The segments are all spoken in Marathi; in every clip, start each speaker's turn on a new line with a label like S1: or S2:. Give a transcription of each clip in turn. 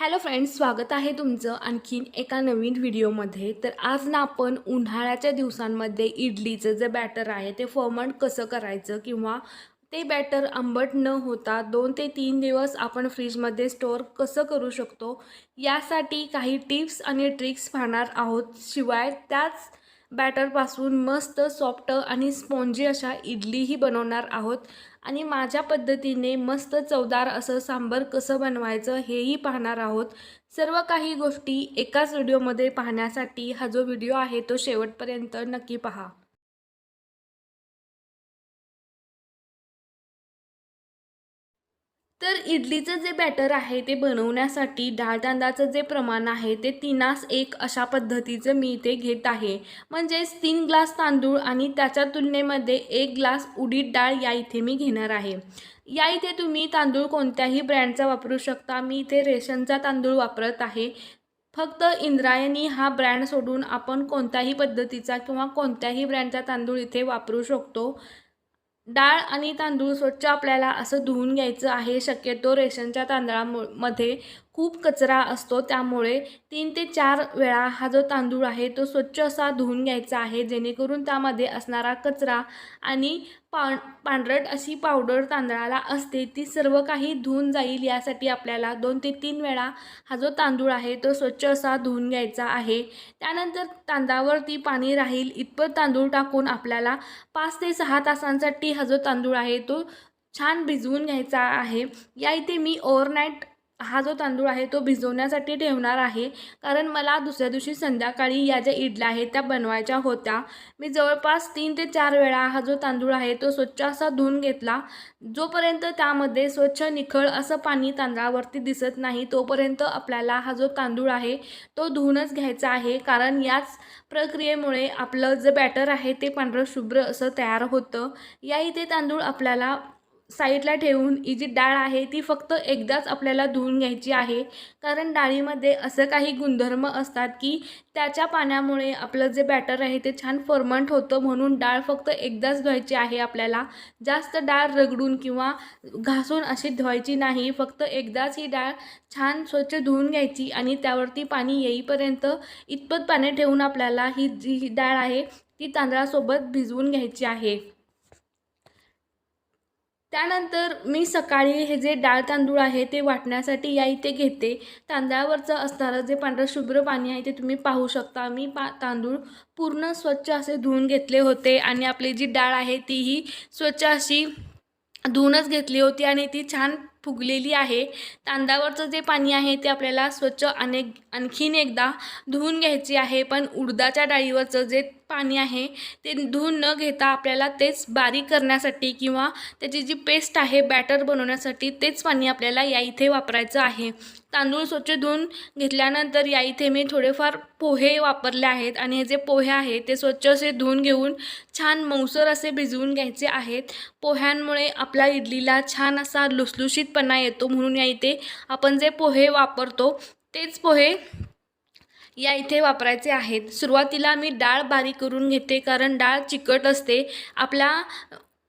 S1: हॅलो फ्रेंड्स स्वागत आहे तुमचं आणखीन एका नवीन व्हिडिओमध्ये. तर आज ना आपण उन्हाळ्याच्या दिवसांमध्ये इडलीचं जे बॅटर आहे ते फर्मंट कसं करायचं किंवा ते बॅटर आंबट न होता दोन ते तीन दिवस आपण फ्रीजमध्ये स्टोअर कसं करू शकतो यासाठी काही टिप्स आणि ट्रिक्स पाहणार आहोत. शिवाय त्याच बॅटरपासून मस्त सॉफ्ट आणि स्पॉन्जी अशा इडलीही बनवणार आहोत. आणि माझ्या पद्धतीने मस्त चवदार असं सांबर कसं बनवायचं हेही पाहणार आहोत. सर्व काही गोष्टी एकाच व्हिडिओमध्ये पाहण्यासाठी हा जो व्हिडिओ आहे तो शेवटपर्यंत नक्की पहा. तर इडलीचं जे बॅटर आहे ते बनवण्यासाठी डाळ तांदळाचं जे प्रमाण आहे ते तिनास एक अशा पद्धतीचं मी इथे घेत आहे. म्हणजेच तीन ग्लास तांदूळ आणि त्याच्या तुलनेमध्ये एक ग्लास उडीद डाळ या इथे मी घेणार आहे. या इथे तुम्ही तांदूळ कोणत्याही ब्रँडचा वापरू शकता. मी इथे रेशनचा तांदूळ वापरत आहे. फक्त इंद्रायणी हा ब्रँड सोडून आपण कोणत्याही पद्धतीचा किंवा कोणत्याही ब्रँडचा तांदूळ इथे वापरू शकतो. डाळ आणि तांदूळ स्वच्छ आपल्याला असं धुवून घ्यायचं आहे शक्यतो रेशनच्या तांदळामध्ये खूप कचरा असतो. त्यामुळे तीन ते चार वेळा हा जो तांदूळ आहे तो स्वच्छ असा धुवून घ्यायचा आहे जेणेकरून त्यामध्ये असणारा कचरा आणि पा पांढरट अशी पावडर तांदळाला असते ती सर्व काही धुवून जाईल यासाठी आपल्याला दोन ते तीन वेळा हा जो तांदूळ आहे तो स्वच्छ असा धुवून घ्यायचा आहे. त्यानंतर तांदळावरती पाणी राहील इतपत तांदूळ टाकून आपल्याला पाच ते सहा तासांसाठी हा जो तांदूळ आहे तो छान भिजवून घ्यायचा आहे. या इथे मी ओव्हरनाईट हा जो तांदूळ आहे तो भिजवण्यासाठी ठेवणार आहे. कारण मला दुसऱ्या दिवशी संध्याकाळी या ज्या इडल्या आहेत त्या बनवायच्या होत्या. मी जवळपास तीन ते चार वेळा हा जो तांदूळ आहे तो स्वच्छ असा धुवून घेतला. जोपर्यंत त्यामध्ये स्वच्छ निखळ असं पाणी तांदळावरती दिसत नाही तोपर्यंत आपल्याला हा जो तांदूळ आहे तो धुवूनच घ्यायचा आहे. कारण याच प्रक्रियेमुळे आपलं जे बॅटर आहे ते पांढरं शुभ्र असं तयार होतं. या इथे तांदूळ आपल्याला साईडला ठेवून ही जी डाळ आहे ती फक्त एकदाच आपल्याला धुवून घ्यायची आहे. कारण डाळीमध्ये असं काही गुणधर्म असतात की त्याच्या पाण्यामुळे आपलं जे बॅटर आहे ते छान फर्मंट होतं म्हणून डाळ फक्त एकदाच धुवायची आहे आपल्याला. जास्त डाळ रगडून किंवा घासून अशी धुवायची नाही. फक्त एकदाच ही डाळ छान स्वच्छ धुवून घ्यायची आणि त्यावरती पाणी येईपर्यंत इतपत पाणी ठेवून आपल्याला ही जी डाळ आहे ती तांदळासोबत भिजवून घ्यायची आहे. त्यानंतर मी सकाळी हे जे डाळ तांदूळ आहे ते वाटण्यासाठी या इथे घेते. तांदळावरचं असणारं जे पांढरं शुभ्र पाणी आहे ते तुम्ही पाहू शकता. मी पा तांदूळ पूर्ण स्वच्छ असे धुवून घेतले होते आणि आपली जी डाळ आहे तीही स्वच्छ अशी धुवूनच घेतली होती आणि ती छान फुगलेली आहे. तांदळावरचं जे पाणी आहे ते आपल्याला स्वच्छ अनेक आणखीन एकदा धुवून घ्यायचे आहे. पण उडदाच्या डाळीवरचं जे पाणी आहे ते धुवून न घेता आपल्याला तेच बारीक करण्यासाठी किंवा त्याची जी पेस्ट आहे बॅटर बनवण्यासाठी तेच पाणी आपल्याला या इथे वापरायचं आहे. तांदूळ स्वच्छ धुवून घेतल्यानंतर या इथे मी थोडेफार पोहे वापरले आहेत आणि हे जे पोहे आहेत ते स्वच्छ असे धुवून घेऊन छान मऊसर असे भिजवून घ्यायचे आहेत. पोह्यांमुळे आपल्या इडलीला छान असा लुसलुशीत लुसलुशीतपणा येतो म्हणून या इथे आपण जे पोहे वापरतो तेच पोहे या इथे वापरायचे आहेत. सुरुवातीला मी डाळ बारीक करून घेते कारण डाळ चिकट असते. आपला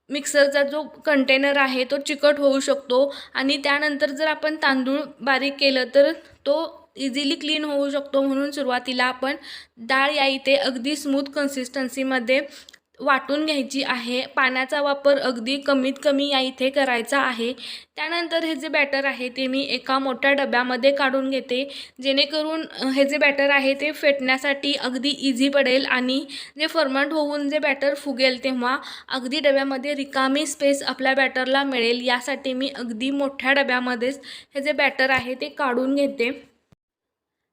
S1: मिक्सरचा जो कंटेनर आहे तो चिकट होऊ शकतो आणि त्यानंतर जर आपण तांदूळ बारीक केलं तर तो इझिली क्लीन होऊ शकतो म्हणून सुरुवातीला आपण डाळ या इथे अगदी स्मूथ कन्सिस्टन्सीमध्ये वाटून घ्यायची आहे. पाण्याचा वापर अगदी कमीत कमी या इथे करायचा आहे. त्यानंतर हे जे बॅटर आहे ते मी एका मोठ्या डब्यामध्ये काढून घेते. जेणेकरून हे जे बॅटर आहे ते फेटण्यासाठी अगदी इझी पडेल आणि जे फर्मंट होऊन जे बॅटर फुगेल तेव्हा अगदी डब्यामध्ये रिकामी स्पेस आपल्या बॅटरला मिळेल. यासाठी मी अगदी मोठ्या डब्यामध्येच हे जे बॅटर आहे ते काढून घेते.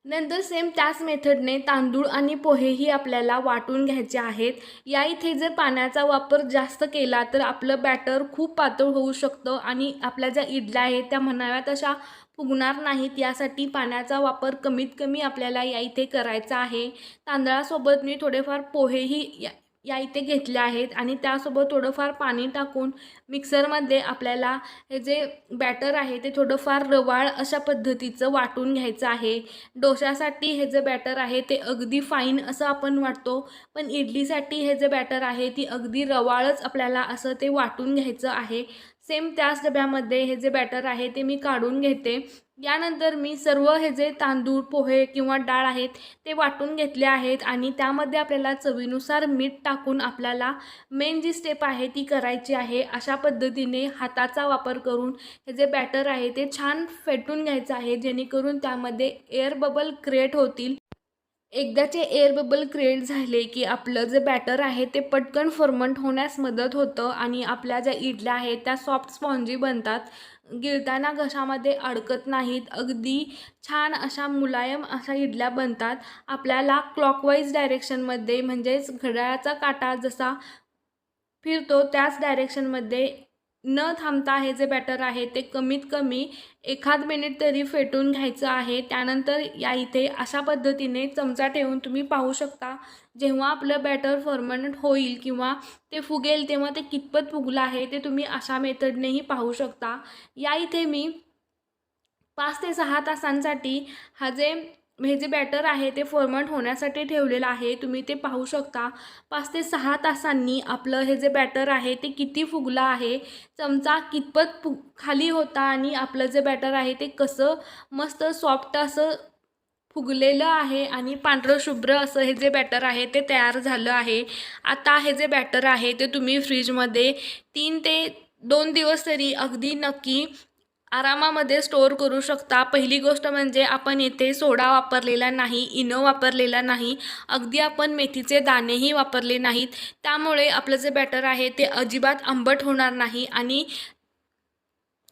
S1: नंतर सेम त्याच मेथडने तांदूळ आणि पोहेही आपल्याला वाटून घ्यायचे आहेत. या इथे जर पाण्याचा वापर जास्त केला तर आपलं बॅटर खूप पातळ होऊ शकतं आणि आपल्या ज्या इडल्या आहेत त्या म्हणाव्या तशा फुगणार नाहीत. यासाठी पाण्याचा वापर कमीत कमी आपल्याला या इथे करायचा आहे. तांदळासोबत मी थोडेफार पोहेही या या इथे घेतल्या आहेत आणि त्यासोबत थोडंफार पाणी टाकून मिक्सरमध्ये आपल्याला हे जे बॅटर आहे ते थोडंफार रवाळ अशा पद्धतीचं वाटून घ्यायचं आहे. डोशासाठी हे जे बॅटर आहे ते अगदी फाईन असं आपण वाटतो पण इडलीसाठी हे जे बॅटर आहे ती अगदी रवाळच आपल्याला असं ते वाटून घ्यायचं आहे. सेम त्याच डब्यामध्ये हे जे बॅटर आहे ते मी काढून घेते. यानंतर मी सर्व हे जे तांदूळ पोहे किंवा डाळ आहेत ते वाटून घेतले आहेत आणि त्यामध्ये आपल्याला चवीनुसार मीठ टाकून आपल्याला मेन जी स्टेप आहे ती करायची आहे. अशा पद्धतीने हाताचा वापर करून हे जे बॅटर आहे ते छान फेटून घ्यायचं आहे जेणेकरून त्यामध्ये एअर बबल क्रिएट होतील. एकदाचे एअर बबल क्रिएट झाले की आपलं जे बॅटर आहे ते पटकन फर्मंट होण्यास मदत होतं आणि आपल्या ज्या इडल्या आहेत त्या सॉफ्ट स्पॉन्जी बनतात. गिळताना घशामध्ये अडकत नाहीत. अगदी छान अशा मुलायम अशा इडल्या बनतात. आपल्याला क्लॉकवाईज डायरेक्शनमध्ये म्हणजेच घड्याळाचा काटा जसा फिरतो त्याच डायरेक्शनमध्ये न थांबता हे जे बॅटर आहे ते कमीत कमी एखाद मिनिट तरी फेटून घ्यायचं आहे. त्यानंतर या इथे अशा पद्धतीने चमचा ठेवून तुम्ही पाहू शकता जेव्हा आपलं बॅटर फर्मनंट होईल किंवा ते फुगेल तेव्हा ते कितपत फुगलं आहे ते तुम्ही अशा मेथडनेही पाहू शकता. या इथे मी पाच ते सहा तासांसाठी हा जे हे जे बॅटर आहे ते फॉर्मंट होण्यासाठी ठेवलेलं आहे. तुम्ही ते पाहू शकता. पाच ते सहा तासांनी आपलं हे जे बॅटर आहे ते किती फुगलं आहे चमचा कितपत फु खाली होता आणि आपलं जे बॅटर आहे ते कसं मस्त सॉफ्ट असं फुगलेलं आहे आणि पांढरं शुभ्र असं हे जे बॅटर आहे ते तयार झालं आहे. आता हे जे बॅटर आहे ते तुम्ही फ्रीजमध्ये तीन ते दोन दिवस तरी अगदी नक्की आरामामध्ये स्टोअर करू शकता. पहिली गोष्ट म्हणजे आपण येथे सोडा वापरलेला नाही इनो वापरलेला नाही. अगदी आपण मेथीचे दाणेही वापरले नाहीत. त्यामुळे आपलं जे बॅटर आहे ते अजिबात आंबट होणार नाही आणि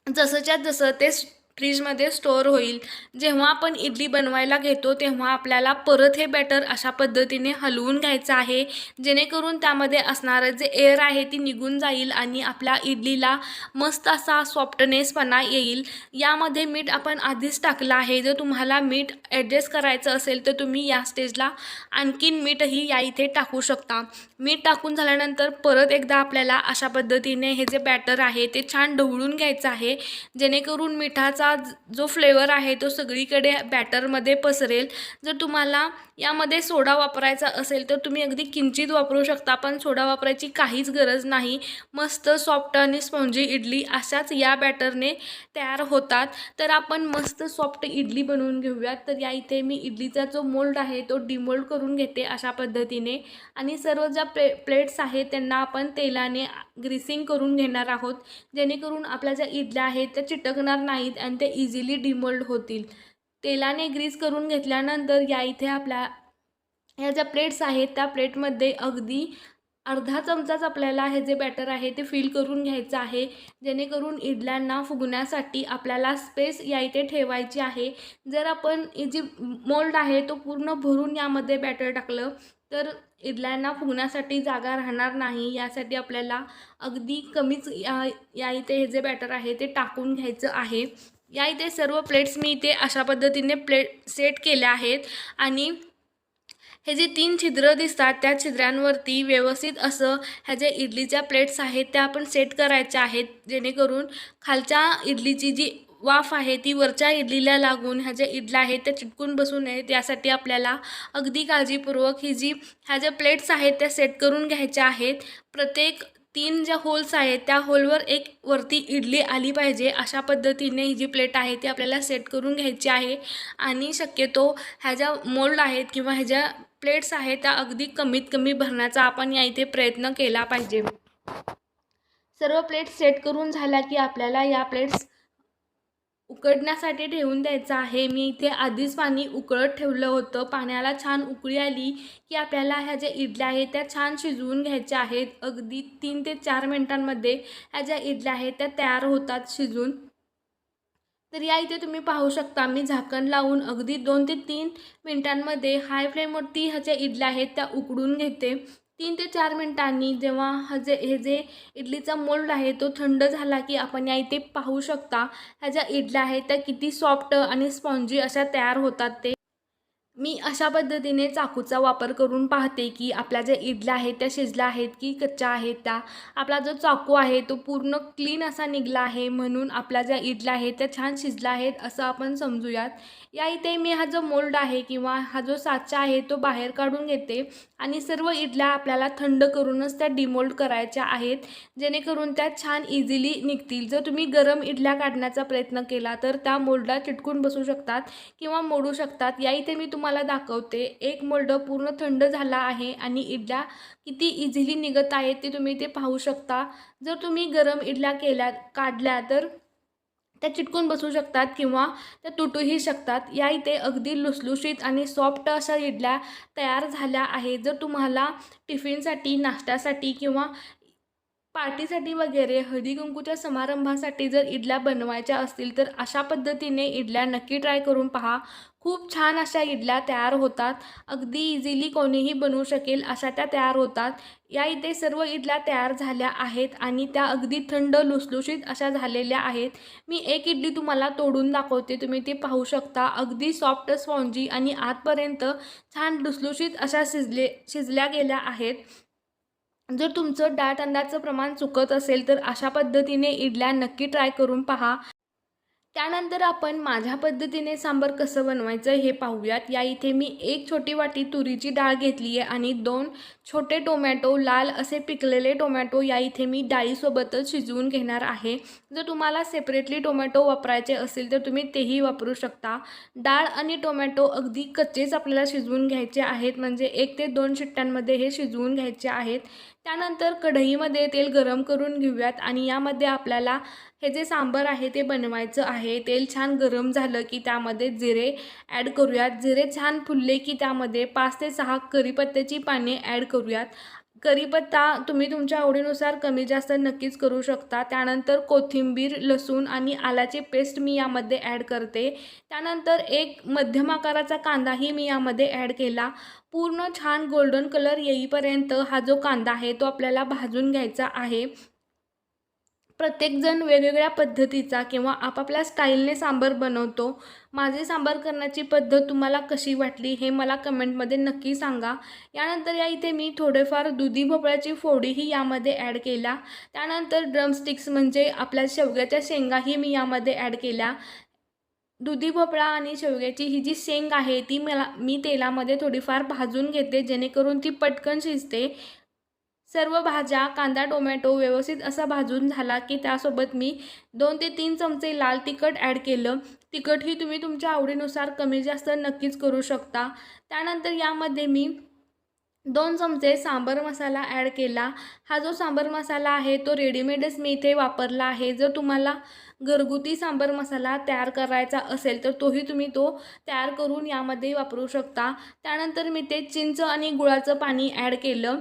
S1: जसंच्या जसं ते फ्रीजमध्ये स्टोअर होईल. जेव्हा आपण इडली बनवायला घेतो तेव्हा आपल्याला परत हे बॅटर अशा पद्धतीने हलवून घ्यायचं आहे. जेणेकरून त्यामध्ये असणारं जे एअर आहे ती निघून जाईल आणि आपल्या इडलीला मस्त असा सॉफ्टनेसपणा येईल. यामध्ये मीठ आपण आधीच टाकलं आहे. जर तुम्हाला मीठ ॲडजस्ट करायचं असेल तर तुम्ही या स्टेजला आणखीन मीठही या इथे टाकू शकता. मीठ टाकून झाल्यानंतर परत एकदा आपल्याला अशा पद्धतीने हे जे बॅटर आहे ते छान ढवळून घ्यायचं आहे. जेणेकरून मिठाचा जो फ्लेवर आहे तो सगळीकडे बॅटरमध्ये पसरेल. जर तुम्हाला यामध्ये सोडा वापरायचा असेल तर तुम्ही अगदी किंचित वापरू शकता पण सोडा वापरायची काहीच गरज नाही. मस्त सॉफ्ट आणि स्पॉन्जी इडली अशाच या बॅटरने तयार होतात. तर आपण मस्त सॉफ्ट इडली बनवून घेऊयात. तर या इथे मी इडलीचा जो मोल्ड आहे तो डिमोल्ड करून घेते अशा पद्धतीने. आणि सर्व ज्या प्ले प्लेट्स आहेत त्यांना आपण तेलाने ग्रीसिंग करून घेणार आहोत. जेणेकरून आपल्या ज्या इडल्या आहेत त्या चिटकणार नाहीत आणि ते इझिली डिमोल्ड होतील. तेलाने ग्रीस करून घेतल्यानंतर या इथे आपल्या ह्या ज्या प्लेट्स आहेत त्या प्लेटमध्ये अगदी अर्धा चमचाच आपल्याला हे जे बॅटर आहे ते फिल करून घ्यायचं आहे. जेणेकरून इडल्यांना फुगण्यासाठी आपल्याला स्पेस या इथे ठेवायची आहे. जर आपण जी मोल्ड आहे तो पूर्ण भरून यामध्ये बॅटर टाकलं तर इडल्यांना फुगण्यासाठी जागा राहणार नाही यासाठी आपल्याला अगदी कमीच या या इथे हे जे बॅटर आहे ते टाकून घ्यायचं आहे. या इथे सर्व प्लेट्स मी इथे अशा पद्धतीने प्लेट सेट केल्या आहेत आणि हे जे तीन छिद्र दिसतात त्या छिद्रांवरती व्यवस्थित असं ह्या ज्या इडलीच्या प्लेट्स आहेत त्या आपण सेट करायच्या आहेत जेणेकरून खालच्या इडलीची जी वाफ आहे ती वरच्या इडलीला लागून ह्या ज्या इडल्या आहेत त्या चिटकून बसू नयेत यासाठी आपल्याला अगदी काळजीपूर्वक ही जी ह्या ज्या प्लेट्स आहेत त्या सेट करून घ्यायच्या आहेत. प्रत्येक तीन ज्या होल्स आहेत त्या होलवर एक वरती इडली आली पाहिजे. अशा पद्धतीने ही जी प्लेट आहे ती आपल्याला सेट करून घ्यायची आहे. आणि शक्यतो ह्या ज्या मोल्ड आहेत किंवा ह्या ज्या प्लेट्स आहेत त्या अगदी कमीत कमी भरण्याचा आपण या इथे प्रयत्न केला पाहिजे. सर्व प्लेट्स सेट करून झाल्या की आपल्याला या प्लेट्स उकडण्यासाठी ठेवून द्यायचं आहे. मी इथे आधीच पाणी उकळत ठेवलं होतं. पाण्याला छान उकळी आली की आपल्याला ह्या ज्या इडल्या आहेत त्या छान शिजवून घ्यायच्या आहेत. अगदी तीन ते चार मिनटांमध्ये ह्या ज्या इडल्या आहेत त्या तयार होतात शिजून. तर या इथे तुम्ही पाहू शकता मी झाकण लावून अगदी दोन ते तीन मिनटांमध्ये हाय फ्लेमवरती ह्या ज्या इडल्या आहेत त्या उकडून घेते. तीन ते चार मिनटांनी जेव्हा हा जे हे जे इडलीचा मोल्ड आहे तो थंड झाला की आपण या इथे पाहू शकता. ह्या ज्या इडल्या आहेत त्या किती सॉफ्ट आणि स्पॉन्जी अशा तयार होतात ते. मी अशा पद्धतीने चाकूचा वापर करून पाहते की आपल्या ज्या इडल्या आहेत त्या शिजल्या आहेत की कच्च्या आहेत त्या आपला जो चाकू आहे तो पूर्ण क्लीन असा निघला आहे म्हणून आपल्या ज्या इडल्या आहेत त्या छान शिजल्या आहेत असं आपण समजूयात. या इथे मी हा जो मोल्ड आहे किंवा हा जो साचा आहे तो बाहेर काढून घेते आणि सर्व इडल्या आपल्याला थंड करूनच त्या डिमोल्ड करायच्या आहेत जेणेकरून त्या छान इझिली निघतील. जर तुम्ही गरम इडल्या काढण्याचा प्रयत्न केला तर त्या मोल्डला चिटकून बसू शकतात किंवा मोडू शकतात. या इथे मी तुम्हाला दाखवते. एक मोल्ड पूर्ण थंड झाला आहे आणि इडल्या किती इझिली निघत आहेत ते तुम्ही ते पाहू शकता. जर तुम्ही गरम इडल्या केल्या काढल्या तर त्या चिटकून बसू शकतात किंवा त्या तुटूही शकतात. या इथे अगदी लुसलुशीत आणि सॉफ्ट अशा इडल्या तयार झाल्या आहेत. जर तुम्हाला टिफिनसाठी नाश्त्यासाठी किंवा पार्टीसाठी वगैरे हळदीकुंकूच्या समारंभासाठी जर इडल्या बनवायच्या असतील तर अशा पद्धतीने इडल्या नक्की ट्राय करून पहा. खूप छान अशा इडल्या तयार होतात. अगदी इझिली कोणीही बनवू शकेल अशा त्या तयार होतात. या इथे सर्व इडल्या तयार झाल्या आहेत आणि त्या अगदी थंड लुसलुशीत अशा झालेल्या आहेत. मी एक इडली तुम्हाला तोडून दाखवते तुम्ही ती पाहू शकता. अगदी सॉफ्ट स्पॉन्जी आणि आतपर्यंत छान लुसलुशीत अशा शिजले शिजल्या गेल्या आहेत. जर तुमचं डाळ तांदळाचं प्रमाण चुकत असेल तर अशा पद्धतीने इडल्या नक्की ट्राय करून पहा. त्यानंतर आपण माझ्या पद्धतीने सांबार कसं बनवायचं हे पाहूयात. या इथे मी एक छोटी वाटी तुरीची डाळ घेतली आहे आणि दोन छोटे टोमॅटो लाल असे पिकलेले टोमॅटो या इथे मी डाळीसोबतच शिजवून घेणार आहे. जर तुम्हाला सेपरेटली टोमॅटो वापरायचे असेल तर तुम्ही तेही वापरू शकता. डाळ आणि टोमॅटो अगदी कच्चेच आपल्याला शिजवून घ्यायचे आहेत म्हणजे एक ते दोन शिट्ट्यांमध्ये हे शिजवून घ्यायचे आहेत. त्यानंतर कढईमध्ये तेल गरम करून घेऊयात आणि यामध्ये आपल्याला हे जे सांबर आहे ते बनवायचं आहे. तेल छान गरम झालं की त्यामध्ये जिरे ॲड करूयात. जिरे छान फुलले की त्यामध्ये पाच ते सहा करीपत्त्याची पाने ॲड करूयात. करीपत्ता तुम्ही तुमच्या आवडीनुसार कमी जास्त नक्कीच करू शकता. त्यानंतर कोथिंबीर लसूण आणि आल्याची पेस्ट मी यामध्ये ॲड करते. त्यानंतर एक मध्यम आकाराचा कांदाही मी यामध्ये ॲड केला. पूर्ण छान गोल्डन कलर येईपर्यंत हा जो कांदा आहे तो आपल्याला भाजून घ्यायचा आहे. प्रत्येकजण वेगवेगळ्या पद्धतीचा किंवा आपापल्या स्टाईलने सांबार बनवतो. माझी सांबार करण्याची पद्धत तुम्हाला कशी वाटली हे मला कमेंटमध्ये नक्की सांगा. यानंतर या इथे मी थोडेफार दुधी भोपळ्याची फोडीही यामध्ये ॲड केला त्यानंतर ड्रमस्टिक्स म्हणजे आपल्या शेवग्याच्या शेंगाही मी यामध्ये ॲड केल्या. दुधी भोपळा आणि शेवग्याची ही जी शेंग आहे ती मला मी तेलामध्ये थोडीफार भाजून घेते जेणेकरून ती पटकन शिजते. सर्व भाज्या कांदा टोमॅटो व्यवस्थित असा भाजून झाला की त्यासोबत मी दोन ते तीन चमचे लाल तिखट ॲड केलं. तिखटही तुम्ही तुमच्या आवडीनुसार कमी जास्त नक्कीच करू शकता. त्यानंतर यामध्ये मी दोन चमचे सांबर मसाला ॲड केला. हा जो सांबर मसाला आहे तो रेडीमेडच मी इथे वापरला आहे. जर तुम्हाला घरगुती सांबर मसाला तयार करायचा असेल तर तोही तुम्ही तो तयार करून यामध्ये वापरू शकता. त्यानंतर मी ते चिंच आणि गुळाचं पाणी ॲड केलं.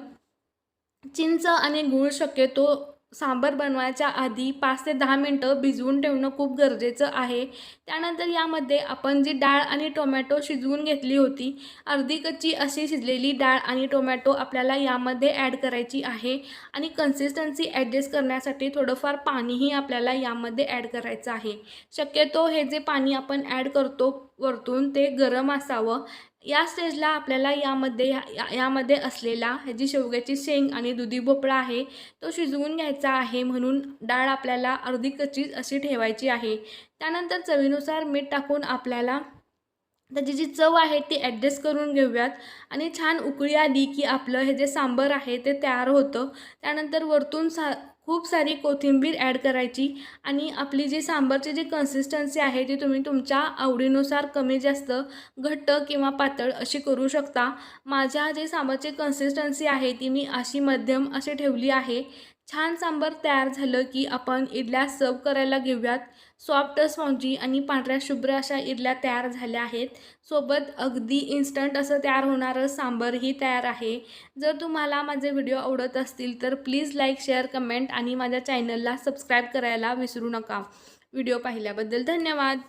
S1: चिंच आणि गूळ शक्यतो सांबर बनवायच्या आधी पाच ते दहा मिनटं भिजवून ठेवणं खूप गरजेचं आहे. त्यानंतर यामध्ये आपण जी डाळ आणि टोमॅटो शिजवून घेतली होती अर्धी कच्ची अशी शिजलेली डाळ आणि टोमॅटो आपल्याला यामध्ये ॲड करायची आहे आणि कन्सिस्टन्सी ॲडजस्ट करण्यासाठी थोडंफार पाणीही आपल्याला यामध्ये ॲड करायचं आहे. शक्यतो हे जे पाणी आपण ॲड करतो वरतून ते गरम असावं. या स्टेजला आपल्याला यामध्ये या यामध्ये असलेला ह्याची शेवग्याची शेंग आणि दुधी भोपळा आहे तो शिजवून घ्यायचा आहे म्हणून डाळ आपल्याला अर्धी कच्चीच अशी ठेवायची आहे. त्यानंतर चवीनुसार मीठ टाकून आपल्याला त्याची जी चव आहे ती ॲडजस्ट करून घेऊयात. आणि छान उकळी आली की आपलं हे जे सांबर आहे ते तयार होतं. त्यानंतर वरतून सा खूप सारी कोथिंबीर ॲड करायची आणि आपली जी सांबारची जी कन्सिस्टन्सी आहे ती तुम्ही तुमच्या आवडीनुसार कमी जास्त घट्ट किंवा पातळ अशी करू शकता. माझ्या जे सांबारची कन्सिस्टन्सी आहे ती मी अशी मध्यम अशी ठेवली आहे छान सांबार तयार झालं की आपण इडल्या सर्व करायला घेऊयात. सॉफ्ट स्पॉन्जी आणि पांढऱ्या शुभ्र अशा इडल्या तयार झाल्या आहेत. सोबत अगदी इन्स्टंट असं तयार होणारं सांबरही तयार आहे. जर तुम्हाला माझे व्हिडिओ आवडत असतील तर प्लीज लाईक शेअर कमेंट आणि माझ्या चॅनलला सबस्क्राईब करायला विसरू नका. व्हिडिओ पाहिल्याबद्दल धन्यवाद.